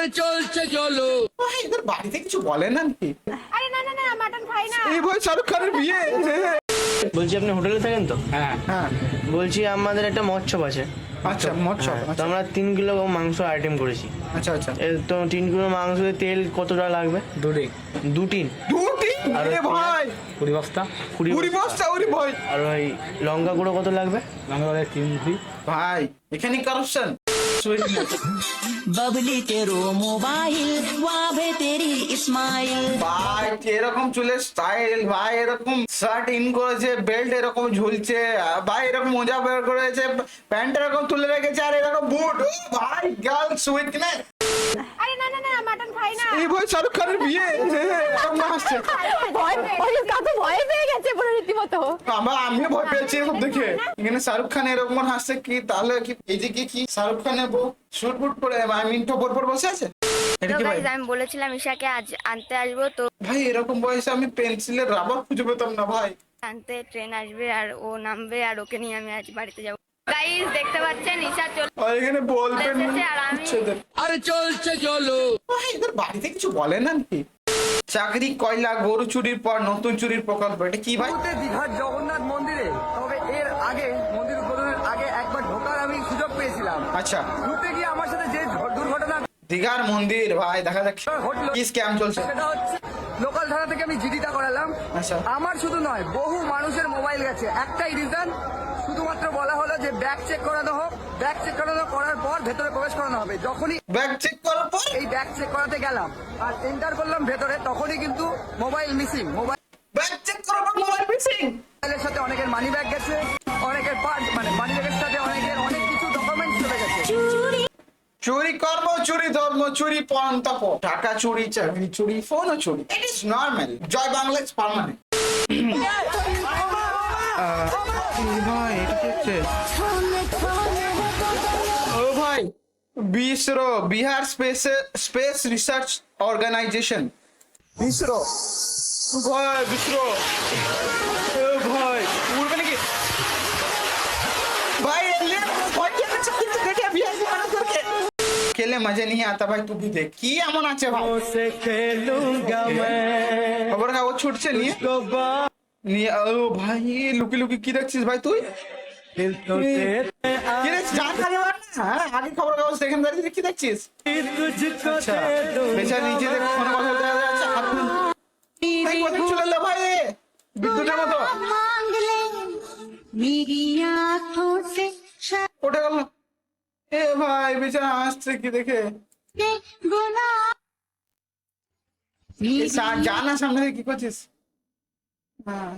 আরে চলছে চলো। এদের বাড়িতে কিছু বলে না নাকি? আরে না না না মাটন খাই না। এই ভাই শাহরুখ খানের বিয়ে। বলছি আপনি হোটেলে থাকেন তো? হ্যাঁ। হ্যাঁ। বলছি আমাদের একটা মৎস্য আছে। আচ্ছা হ্যাঁ, তো আচ্ছা আমরা তিন কিলো মাংস আইটেম করেছি। আচ্ছা আচ্ছা। তো তিন কিলো মাংসে তেল কতটা লাগবে? দুটি। দু টিন। দুটি আর ভাই! কুড়ি বস্তা। কুড়ি কুড়ি বস্তা। ওরে ভাই! আর ওই লঙ্কা গুঁড়ো কত লাগবে? তিন দুটি ভাই এখানে কারাপশন বাবলি তেরো মোবাইল ওয়াবে তেরি ইসমাইল ভাই এরকম চুলে স্টাইল ভাই, এরকম শার্ট ইন করেছে বেল্ট এরকম ঝুলছে, ভাই, এরকম মোজা বের করেছে প্যান্ট এরকম তুলে রেখেছে, আর এরকম বুট ভাই গার্লস উইকনেস এই শাহরুখ খানের বিয়ে? এরকম আসছে ভয় ভয় কাকু ভয় পেয়ে গেছে পুরো রীতিমতো। আমার আমিও ভয় পেয়েছি এসব দেখে। এখানে শাহরুখ খান এরকম হাসছে কি? তাহলে কি এদিকে কি শাহরুখ খানের বউ শুট বুট পরে আই মিন টপর পর বসে আছে? এটা তো কি ভাই? আমি বলেছিলাম ঈশাকে আজ আনতে আসব তো ভাই এরকম বয়সে আমি পেন্সিলের রাবার খুঁজে পেতাম না ভাই। আনতে ট্রেন আসবে আর ও নামবে আর ওকে নিয়ে আমি আজ বাড়িতে যাব। গাইজ দেখতে পাচ্ছেন ঈশা চলে আর এখানে বলবেন এসেছে আর আমি- ছেদের আরে চলছে চলো। এদের বাড়িতে কিছু বলে না নাকি? চাকরি কয়লা গরু চুরির পর নতুন চুরির প্রকল্প এটা কি ভাই? দীঘার জগন্নাথ মন্দিরে তবে এর আগে মন্দির উদ্বোধনের আগে একবার ঢোকার আমি সুযোগ পেয়েছিলাম। আচ্ছা। ঢুকতে গিয়ে আমার সাথে যে দুর্ঘটনা দীঘার মন্দির ভাই দেখা যাক কি স্ক্যাম চলছে। সেটা হচ্ছে লোকাল থানা থেকে আমি জিডিটা করালাম। আচ্ছা। আমার শুধু নয় বহু মানুষের মোবাইল গেছে। একটাই রিজন শুধুমাত্র বলা হলো যে ব্যাগ চেক করানো হোক। ব্যাগ চেক করানো করার পর ভেতরে প্রবেশ করানো হবে। যখনই ব্যাগ চেক করার পর? এই ব্যাগ চেক করাতে গেলাম আর এন্টার করলাম ভেতরে তখনই কিন্তু mobile missing mobile bag check করার পর মোবাইল মিসিং মোবাইলের সাথে অনেকের মানি ব্যাগ গেছে অনেকের পার্ট মানে মানি ব্যাগের সাথে অনেকের চুরি কর্ম চুরি ধর্ম চুরি পরন্তপ টাকা চুরি চাকরি চুরি ফোনও চুরি। It is normal Joy Bangla is permanent ভাই এটা হচ্ছে ও ভাই BISRO Bihar space space research organisation BISRO. ভাই বিসরো। খেলে মজা नहीं आता भाई तू भी देख কি এমন আছে ভাই সে খেলুঙ্গা খবর কাগজ ছুটছে নিয়ে নিয়ে ও ভাই লুকি লুকি কি দেখছিস ভাই তুই কি দেখছিস জান আগে বার না হ্যাঁ আগে খবর কাগজ দেখেন দাঁড়িয়ে কি দেখছিস আচ্ছা বেচারা নিচে দেখ ফোনে কথা বলতে যাচ্ছে হাত ভাই কোথায় চলে এলো ভাই এ? বিদ্যুতের মতো मेरी आंखों से ওঠে গেল এ ভাই বেচারা আসছে কি দেখে? যা না সামনে থেকে কি করছিস? হ্যাঁ।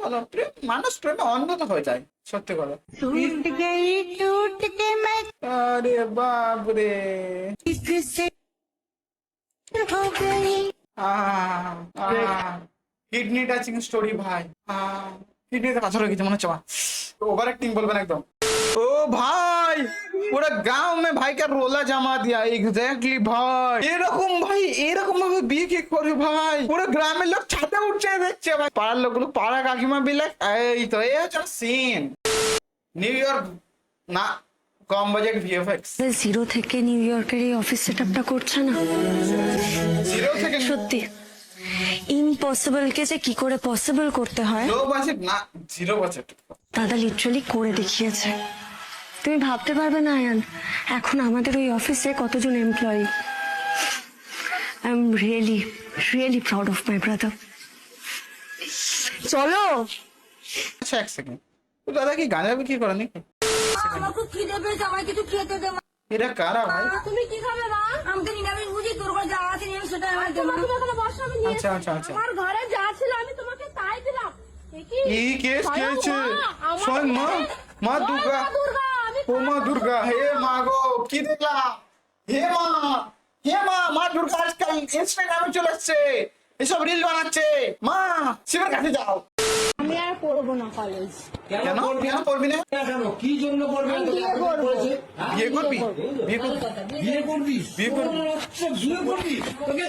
বলো প্রেম মানুষ প্রেমে অন্ধত হয়ে যায় সত্যি কথা। আরে বাপ রে। কিডনি টাচিং স্টোরি ভাই। কিডনিতে পাথর হয়ে গেছে মনে হচ্ছে ওভার অ্যাক্টিং বলবেন একদম। ओ भाई পুরো গ্রামে ভাইকে রোলা জামা দিয়া এক্স্যাক্টলি ভাই। এরকম ভাই এরকম ভাবে বিয়ে কে করে ভাই? পুরো গ্রামের লোক ছাদে উঠছে দেখছে ভাই। পাড়ার লোকগুলো পাড়া কাকিমা বিলে এই তো এই হচ্ছে সিন নিউ ইয়র্ক না কম বাজেট ভিএফএক্স জিরো থেকে নিউ ইয়র্কের এই অফিস সেটআপটা করছে না? জিরো থেকে সত্যি? ইম্পসিবল কে যে কি করে পসিবল করতে হয়? লো বাজেট না জিরো বাজেট দাদা লিটারালি করে দেখিয়েছে। তুমি ভাবতে পারবে না আয়ান। এখন আমাদের ওই অফিসে কতজন employee I am really really proud of my brother চলো। আচ্ছা এক সেকেন্ড দাদা কি গাঁজা বিক্রি করে নাকি? আমার খুব খিদে পেয়েছে আমার কিছু খেতে দে মা। এরা কারা ভাই? তুমি কি খাবে মা? আমাকে নিরামিষ বুঝি তোর ঘরে যা আছে নিরামিষ সেটা আমার দেবো তুমি এখানে বসো আমি নিয়ে আচ্ছা আচ্ছা আচ্ছা। আমার ঘরে যা ছিল আমি তোমাকে তাই দিলাম। কি? কেস স্বয়ং খেয়েছে। মা, দুর্গা। ও মা দুর্গা হে মা গো কি দেখলাম হে মা হে মা মা দুর্গা আজকাল ইনস্টাগ্রামে চলে এসছে। এসব রিল বানাচ্ছে। মা শিবের কাছে যাও। আমি আর পড়ব না কলেজ কেন কেন? পড়বি না? কি জন্য বলবে বিয়ে করব। বিয়ে করবি? বিয়ে করবি। বিয়ে করবি? বিয়ে করবি? বিয়ে করবি? তোকে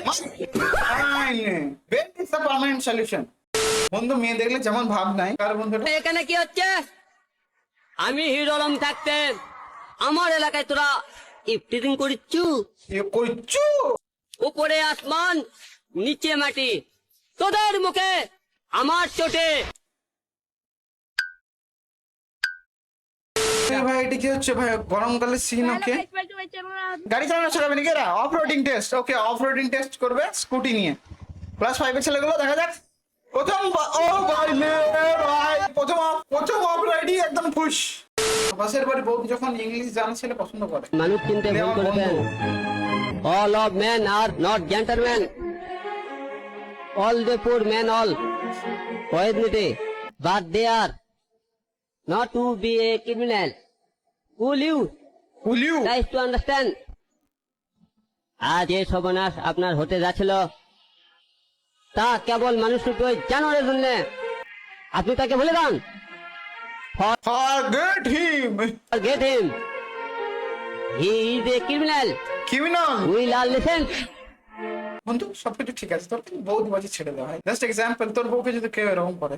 bed is the permanent solution বন্ধু মেয়ে দেখলে যেমন ভাব নাই। কার বন্ধুটা? এখানে কি হচ্ছে? আমি হিরো আলম থাকতে আমার এলাকায় তোরা ইফটিজিং করিচ্ছু? এ করছু উপরে আসমান নিচে মাটি। তোদের মুখে আমার চোটে। ভাই এটি কি হচ্ছে ভাই? গরমকালে সিন ওকে গাড়ি চালানো শেখাবে নাকি এরা? Off roading test okay off roading test করবে স্কুটি নিয়ে। ক্লাস ফাইভের ছেলেগুলো দেখা যাক। প্রথম বা- ও ভাই লে ভাই প্রথম প্রথম অফ রাইডি একদম খুশ। বাসের বাড়ি বউ যখন ইংলিশ জানা ছেলে পছন্দ করে। মানুষ চিনতে ভুল করেছেন all of man are not gentleman all the poor man all পয়েজনিটি but they are not to be a criminal will you tries to understand আজ এই সর্বনাশ আপনার হতে যাচ্ছিল। তা কেবল মানুষ দুটোই জানোয়ারের জন্য আপনি তাকে ভুলে যান। Forget him get him he is a criminal criminal will R listen বন্ধু সবকিছু ঠিক আছে। তোর কিন্তু বউ বাজি ছেড়ে দেওয়া হয়। জাস্ট এক্সাম্পল তোর বউকে যদি কেউ এরকম করে।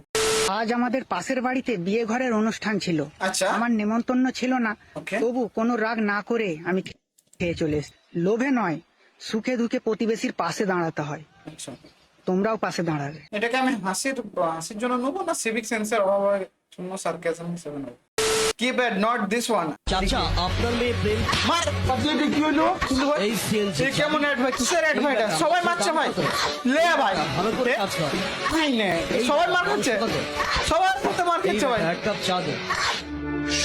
আজ আমাদের পাশের বাড়িতে বিয়ে ঘরের অনুষ্ঠান ছিল। আচ্ছা। আমার নেমন্তন্ন ছিল না। Okay. তবু কোনো রাগ না করে আমি খেয়ে চলে এসেছি। লোভে নয় সুখে দুঃখে প্রতিবেশীর পাশে দাঁড়াতে হয়। আচ্ছা। তোমরাও পাশে দাঁড়াবে। এটাকে আমি হাসির হাসির জন্য নেব না? সিভিক সেন্সের অভাবে শূন্য সার্কাজম হিসেবে নেব। Keep it not this one চাচা আপনার মেয়ে প্রেম মার কি হলো? এই কেমন অ্যাড ভাই কিসের অ্যাড ভাই সবাই মারছে ভাই। লে ভাই। ভালো করে এ? কাজ কর। ভাই নে। সবাই মার খাচ্ছে মার খাচ্ছে ভাই। এক কাপ চা দে।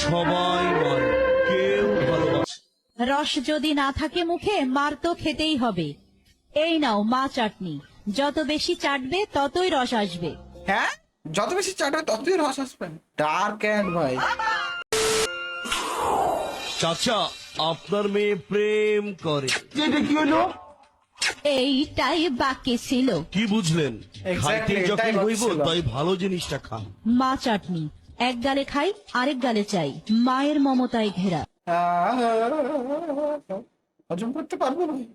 সবাই মানে কেউ ভালোবাসে রস যদি না থাকে মুখে মার তো খেতেই হবে। এই নাও মা চাটনি। যত বেশি চাটবে ততই রস আসবে। হ্যাঁ? যত বেশি চাটবে ততই রস আসবে। ডার্ক অ্যাড ভাই। চাচা আপনার মেয়ে প্রেম করে। এটা কি হলো? এইটাই বাকি ছিল। কি বুঝলেন? খাইতে যখন হইব তাই ভালো জিনিসটা খান। মা চাটনি এক গালে খাই আরেক গালে চাই। মায়ের মমতায় ঘেরা। হজম করতে পারব ভাই